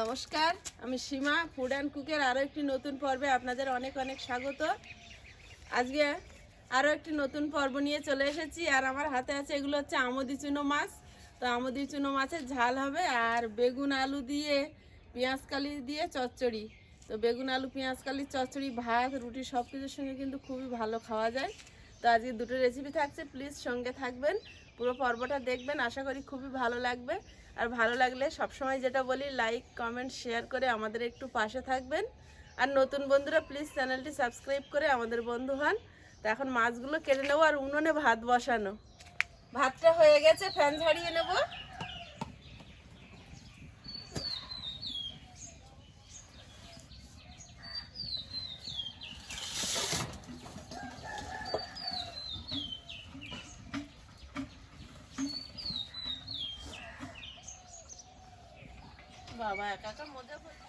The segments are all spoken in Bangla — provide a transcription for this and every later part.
নমস্কার, আমি সীমা ফুড অ্যান্ড কুকের আরও একটি নতুন পর্বে আপনাদের অনেক অনেক স্বাগত। আজকে আরও একটি নতুন পর্ব নিয়ে চলে এসেছি, আর আমার হাতে আছে এগুলো হচ্ছে আমদি চুনো মাছ। তো আমদি চুনো মাছের ঝাল হবে, আর বেগুন আলু দিয়ে পেঁয়াজ কালি দিয়ে চচ্চড়ি। তো বেগুন আলু, পেঁয়াজ কালি, চচ্চড়ি, ভাত, রুটি সব কিছুর সঙ্গে কিন্তু খুবই ভালো খাওয়া যায়। তো আজকে দুটো রেসিপি থাকছে প্লিজ সঙ্গে থাকবেন, পুরো পর্বটা দেখবেন, আশা করি খুবই ভালো লাগবে। আর ভালো লাগলে সবসময় যেটা বলি লাইক কমেন্ট শেয়ার করে আমাদের একটু পাশে থাকবেন। আর নতুন বন্ধুরা প্লিজ চ্যানেলটি সাবস্ক্রাইব করে আমাদের বন্ধু হন। তো এখন মাছগুলো কেটে নেব আর উনুনে ভাত বসানো। ভাতটা হয়ে গেছে ফ্যান ঝাড়িয়ে নেব। বাবা একা একা মজা করছে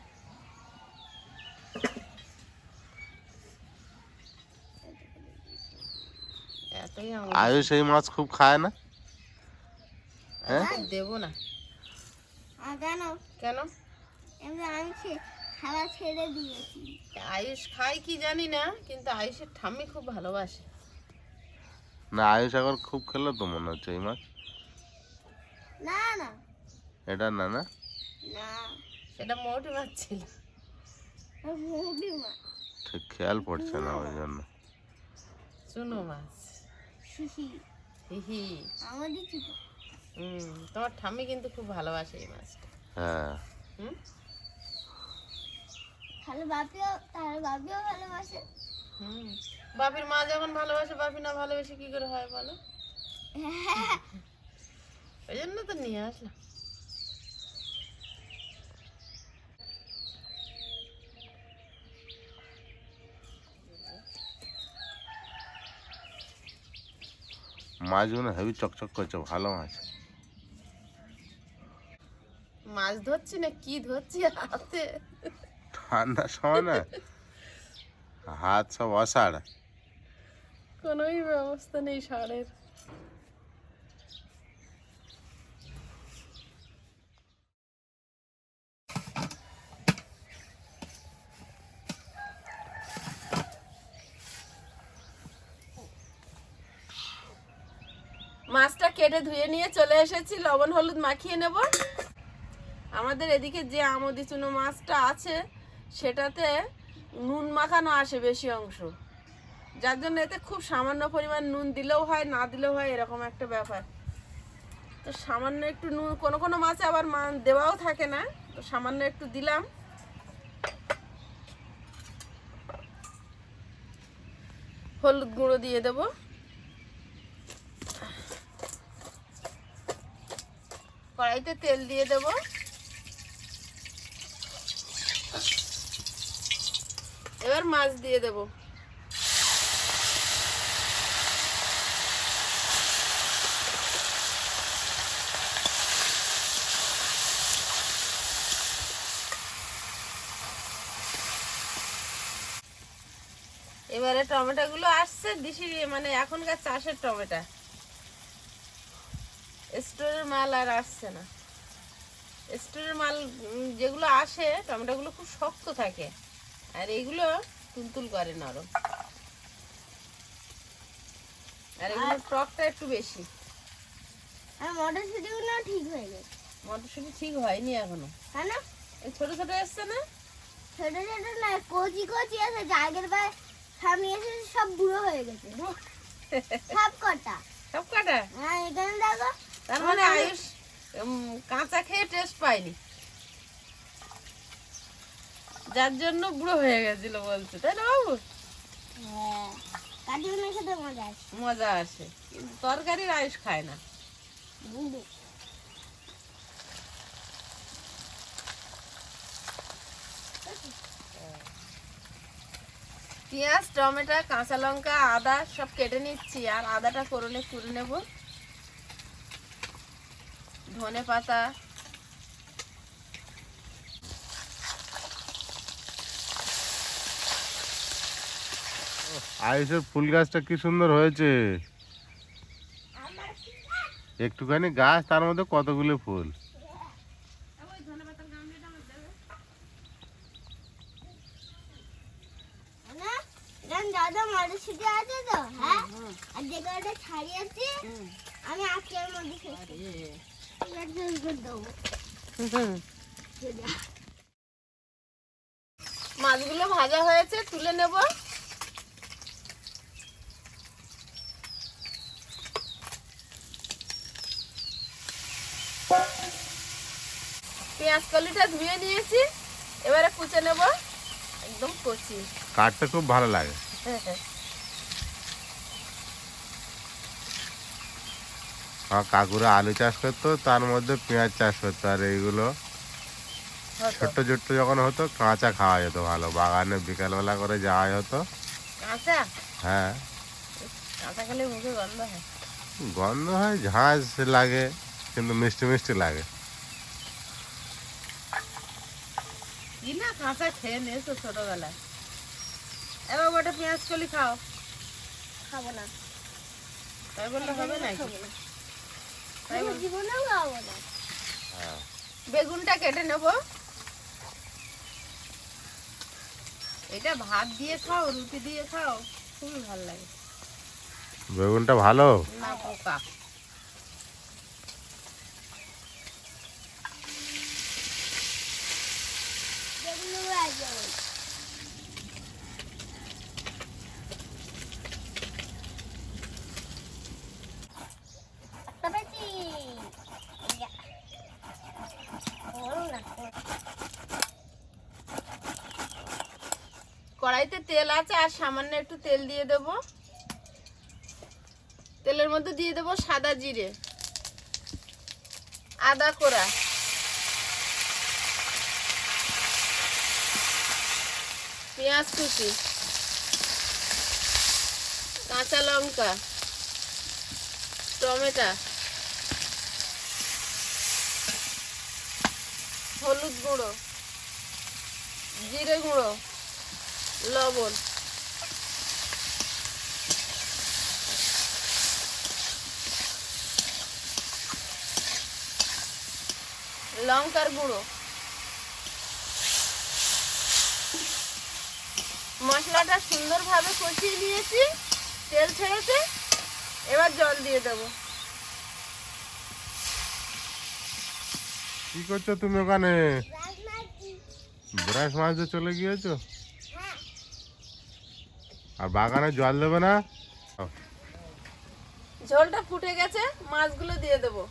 এতই আয়ুষ মাছ খুব খায় না? হ্যাঁ? দেবো না। আর কেন কেন? আমি খাওয়া ছেড়ে দিয়েছি। আয়ুষ খায় কি জানি না কিন্তু আয়ুষের ঠাম্মি খুব ভালোবাসে। না আয়ুষ এখন খুব খেলো তো মনে হচ্ছে এই মাছ। না না। এটা না না? না। সেটা মোটে মাছ ছিল ঠিক খেয়াল পড়ছে না ওই জন্য। চুনো মাছ। হিহি আমাদের ছিল হুম তোমার ঠাম্মি কিন্তু খুব ভালোবাসে এই মাছটা। হ্যাঁ। হুম? তাহলে বাপিও তাহলে বাপিও ভালোবাসে? হুম। বাপির মা যখন ভালোবাসে বাপি না ভালোবেসে কি করে হয় বলো? ওই জন্য তো নিয়ে আসলাম। মাছগুলো হেভি চকচক করছে ভালো মাছ। মাছ ধরছি না কি ধরছি হাতে? ঠান্ডা সময় না? হাত সব অসাড়। কোনোই ব্যবস্থা নেই সারের মাছটা কেটে ধুয়ে নিয়ে চলে এসেছি, লবণ, হলুদ মাখিয়ে নেব। আমাদের এদিকে যে আমদি চুনো মাছটা আছে, সেটাতে নুন মাখানো আসে বেশি অংশ। যার জন্য এতে খুব সামান্য পরিমাণ নুন দিলেও হয়, না দিলেও হয়, এরকম একটা ব্যাপার। তো সামান্য একটু নুন, কোনো কোনো মাছে আবার মান দেওয়াও থাকে না, তো সামান্য একটু দিলাম। হলুদ গুঁড়ো দিয়ে দেব। কড়াইতে তেল দিয়ে দেব। এবার মাছ দিয়ে দেবো। এবারে টমেটোগুলো আসছে দিশি মানে এখনকার চাষের টমেটো। স্টোরের মাল আর আসছে না। স্টোরের মাল যেগুলো আসে টমেটোগুলো খুব শক্ত থাকে। আর এইগুলো তুলতুল করে নরম। আর এগুলো টকটা একটু বেশি। আর মটরশুটিগুলো ঠিক হয়ে গেছে। মটরশুঁটি ঠিক হয়নি এখনও। তাই না এই ছোট ছোট এসছে না? ছোট ছোট না কচি কচি আছে। আগের বার সামনে এসে সব বুড়ো হয়ে গেছে। সব কটা। সব কাটা? হ্যাঁ এখানে দেখো। তার মানে আয়ুষ কাঁচা খেয়ে টেস্ট পাইনি যার জন্য বুড়ো হয়ে গেছিল বলছে তাই না বাবু? হ্যাঁ মজা আসে। কিন্তু তরকারির আয়ুষ খায় না। পেঁয়াজ টমেটো কাঁচা লঙ্কা আদা সব কেটে নিচ্ছি আর আদাটা করলে করে নেব। ধনে পাতা। আয়ুষের ফুল গাছটা কি সুন্দর হয়েছে। একটুখানি গাছ তার মধ্যে কতগুলো ফুল? আমি আজকের মধ্যে মাছগুলো ভাজা হয়েছে তুলে নেব। পেঁয়াজ কলিটা ধুয়ে নিয়েছি এবারে কুচে নেব একদম কচি। কাঠটা খুব ভালো লাগে। আমার কাকুরা আলু চাষ করতো তার মধ্যে পেঁয়াজ চাষ করতো আর এইগুলো ছোট্ট ছোট্ট যখন হতো কাঁচা খাওয়া যেত ভালো। বাগানে বিকালবেলা করে যাওয়া হতো। হ্যাঁ। কাঁচা খেলে মুখে গন্ধ হয়? ঝাঁজ লাগে কিন্তু মিষ্টি মিষ্টি লাগে। কি না কাঁচা খেয়ে নিয়েছো ছোটবেলায়। এবার ওটা পেঁয়াজ কলি খাও। খাব না। তাই বললে হবে না তাই আমি বল- জীবনেও খাব না হ্যাঁ বেগুনটা কেটে নেব। এটা ভাত দিয়ে খাও রুটি দিয়ে খাও খুবই ভালো লাগে। বেগুনটা ভালো? না পোকা। কড়াইতে তেল আছে, আর সামান্য একটু তেল দিয়ে দেব। তেলের মধ্যে দিয়ে দেব সাদা জিরে, আদা কোড়া। পেঁয়াজ কুচি, কাঁচা লঙ্কা, টমেটো, হলুদ গুঁড়ো, জিরে গুঁড়ো। লবণ লঙ্কার গুঁড়ো মশলাটা সুন্দরভাবে কষিয়ে নিয়েছি, তেল ছেড়েছে, এবার জল দিয়ে দেবো কি করছ তুমি ওখানে? ব্রাশ মাছতে চলে গিয়েছো। আর বাগানে জল দেবে না? ঝোলটা ফুটে গেছে, মাছগুলো দিয়ে দেবো।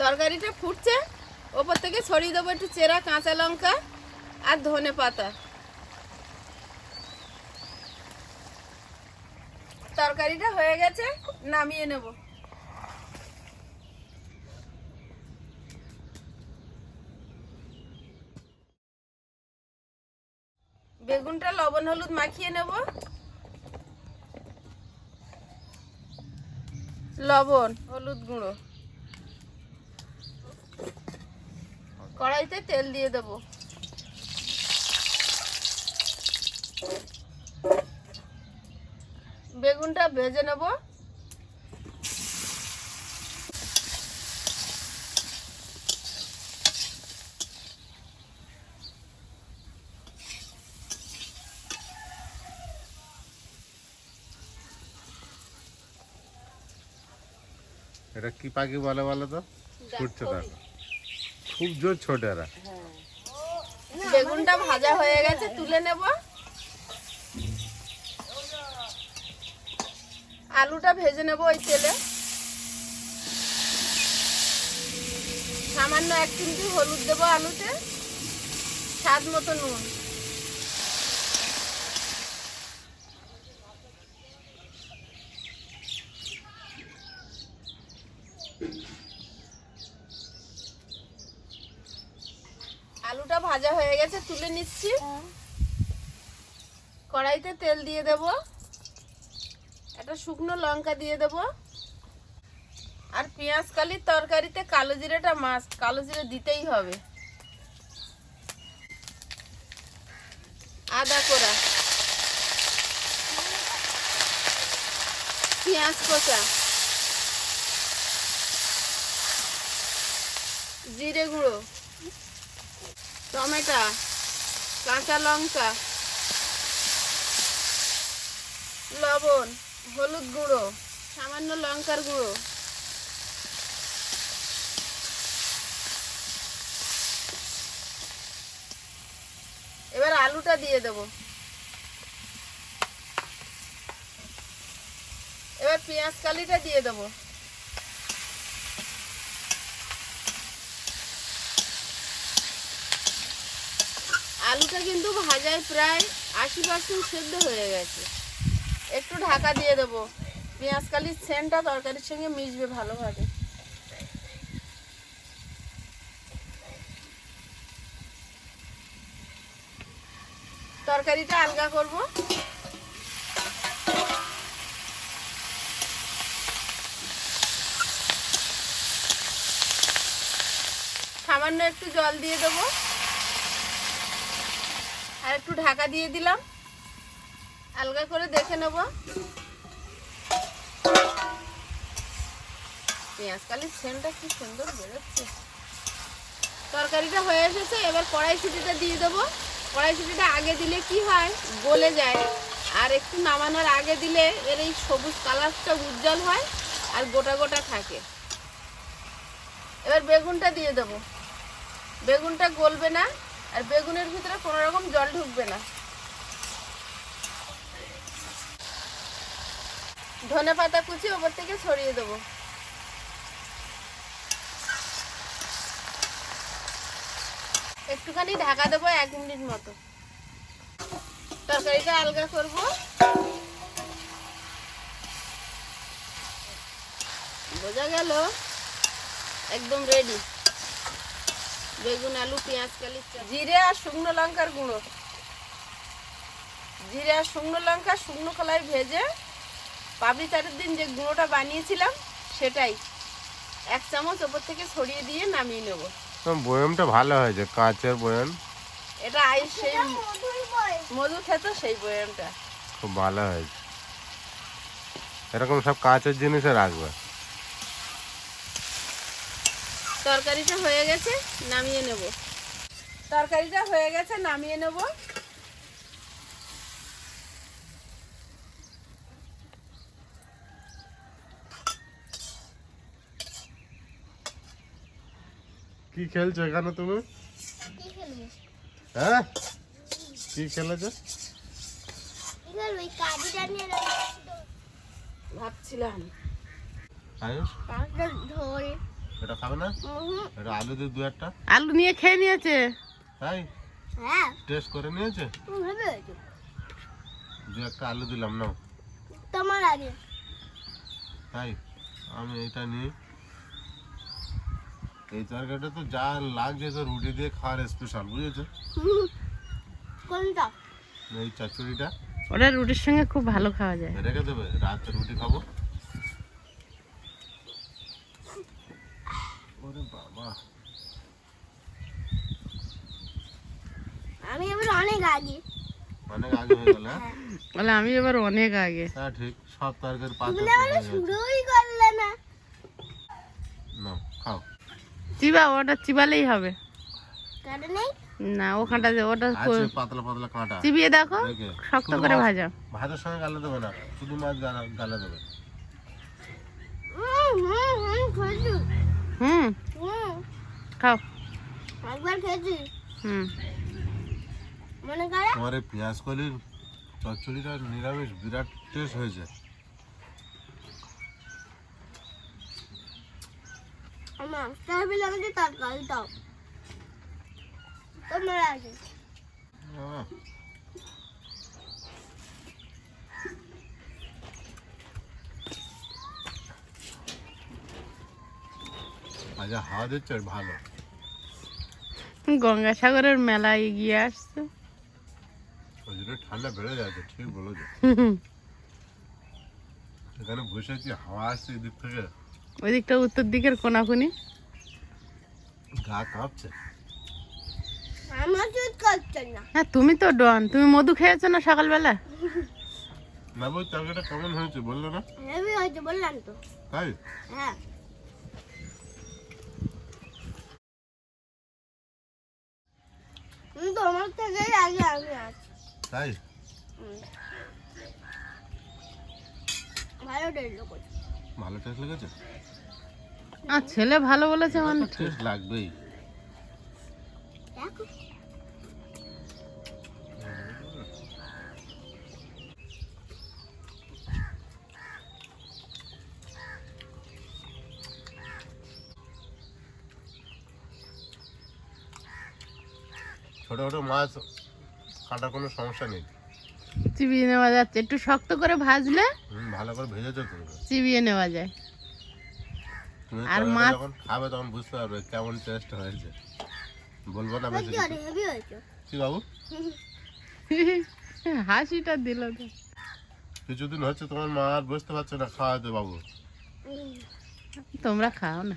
তরকারিটা ফুটছে, ওপর থেকে ছড়িয়ে দেবো একটু চেরা, কাঁচা লঙ্কা আর ধনে পাতা। তরকারিটা হয়ে গেছে, নামিয়ে নেব বেগুনটা লবণ হলুদ মাখিয়ে নেব। লবণ হলুদ গুঁড়ো। কড়াইতে তেল দিয়ে দেব। বেগুনটা ভেজে নেব। এটা কি পাখি বলে বলো তো? ছুটছে দেখো খুব জোর ছোট এরা। বেগুনটা ভাজা হয়ে গেছে তুলে নেব। আলুটা ভেজে নেব ওই তেলে। সামান্য এক চিমটি হলুদ দেবো আলুতে। স্বাদ মতো নুন আলুটা ভাজা হয়ে গেছে, তুলে নিচ্ছি। কড়াইতে তেল দিয়ে দেব। একটা শুকনো লঙ্কা দিয়ে দেব। আর পেঁয়াজ কালির তরকারিতে কালো জিরেটা মাছ কালো জিরে দিতেই হবে। আদা কোড়া। পেঁয়াজ কষা জিরে গুঁড়ো। টমেটো, কাঁচা লঙ্কা, লবণ, হলুদ গুঁড়ো, সামান্য লঙ্কার গুঁড়ো। এবার আলুটা দিয়ে দেবো। এবার পেঁয়াজ কালিটা দিয়ে দেবো। আলুটা কিন্তু ভাজায় প্রায় আশি পার্সেন্ট সেদ্ধ হয়ে গেছে। একটু ঢাকা দিয়ে দেবো। পেঁয়াজ কালির সেন্টটা তরকারির সঙ্গে মিশবে ভালোভাবে। তরকারিটা আলগা করব। সামান্য একটু জল দিয়ে দেবো। আর একটু ঢাকা দিয়ে দিলাম। আলগা করে দেখে নেব। পেঁয়াজ কালির সেন্টটা কি সুন্দর বেরোচ্ছে। তরকারিটা হয়ে এসেছে, এবার কড়াইশুটিটা দিয়ে দেবো। কড়াইশুটিটা আগে দিলে কি হয়? গলে যায়। আর একটু নামানোর আগে দিলে এর এই সবুজ কালারটা উজ্জ্বল হয় আর গোটা গোটা থাকে। এবার বেগুনটা দিয়ে দেবো। বেগুনটা গলবে না। আর বেগুনের ভিতরে কোনো রকম জল ঢুকবে না। ধনে পাতা কুচি ওপর থেকে ছড়িয়ে দেবো। একটুখানি ঢাকা দেবো এক মিনিট মতো। তরকারিটা আলগা করব। বোঝা গেল? একদম রেডি বেগুন আলু পেঁয়াজ কালি জিরে আর শুকনো লঙ্কার গুঁড়ো। জিরে আর শুকনো লঙ্কা শুকনো কলাই ভেজে পাবলি চাটের দিন যে গুঁড়োটা বানিয়েছিলাম সেটাই এক চামচ ওপর থেকে ছড়িয়ে দিয়ে নামিয়ে নেব। বয়মটা ভালো হয়েছে কাঁচের বয়ম। এটা আইস সেই মধু খেত সেই বয়ামটা। খুব ভালো হয়েছে। এরকম সব কাঁচের জিনিসে রাখবে। তরকারিটা হয়ে গেছে নামিয়ে নেব। তরকারিটা হয়ে গেছে নামিয়ে নেব। কি খেলছো এখানে তুমি? হ্যাঁ? কি খেলেছো? ভাবছিলাম। আয়ুষ? ধরে এটা খাবে না? এটা আলু দিয়ে দু একটা আলু নিয়ে খেয়ে নিয়েছে। তাই? হ্যাঁ। টেস্ট করে নিয়েছে? দু একটা আলু দিলাম নাও। তোমার আগে। তাই আমি এটা নিই। এই তরকারিটা তো যা লাগছে তো রুটি দিয়ে খাওয়ার স্পেশাল বুঝেছ? কোনটা? এই চচ্চড়িটা। ওটা রুটির সঙ্গে খুব ভালো খাওয়া যায়। রেখে দেবে? রাতে রুটি খাব। ওরে বাবা আমি এবার অনেক আগে। অনেক আগে হয়ে গেল হ্যাঁ? বলে আমি এবার অনেক আগে। হ্যাঁ ঠিক। সব তরকারি পাত্র বলে শুরুই করলে না। না খাও। চিবা ওটা চিবালেই হবে। কাটে নেই না ওখানটা যে ওটা পাতলা পাতলা কাঁটা। চিবিয়ে দেখো শক্ত করে ভাজা। ভাতের সঙ্গে গালে দেবে না। শুধু মাছ গালা- দেবে। হুম হুম হুম খেয়েছি হুম। হুম খাও। একবার খেয়েছি। হুম। মনে করে? তোমার এই পেঁয়াজ কলির চচ্চড়িটা নিরামিষ বিরাট টেস্ট হয়েছে। আমার বেলা আমাদের তরকারিটাও। তোমার আগে আহ। আচ্ছা হাওয়া দিচ্ছে ভালো। গঙ্গাসাগরের মেলা এগিয়ে আসছে। ওই ঠান্ডা বেড়ে যাচ্ছে ঠিক বলেছ। এখানে বসেছি হাওয়া আসছে এদিক থেকে। ওই দিকটা উত্তর দিকের কোনাকুনি। গা কাঁপছে। হ্যাঁ তুমি তো ডন তুমি মধু খেয়েছো না সকালবেলা? না বই তরকারিটা কেমন হয়েছে বলল না? হয়েছে বললাম তো। তাই? হ্যাঁ। থেকে আগে আমি আছি। তাই? ভালো টেস্ট ভালো টেস্ট লেগেছে? আর ছেলে ভালো বলেছে মানে। টেস্ট লাগবেই। দেখো। ছোট ছোট মাছ কাটার কোনো সমস্যা নেই। চিবিয়ে নেওয়া যাচ্ছে। একটু শক্ত করে ভাজলে ভালো করে ভেজেছো তুমি। চিবিয়ে নেওয়া যায়। আর মাছ- যখন খাবে তখন বুঝতে পারবে কেমন টেস্ট হয়েছে। বলব না বেশি কি বাবু? হাসিটা দিল তো। কিছুদিন হচ্ছে তোমার মা আর বুঝতে পারছে না খাওয়াতে বাবু। তোমরা খাও না।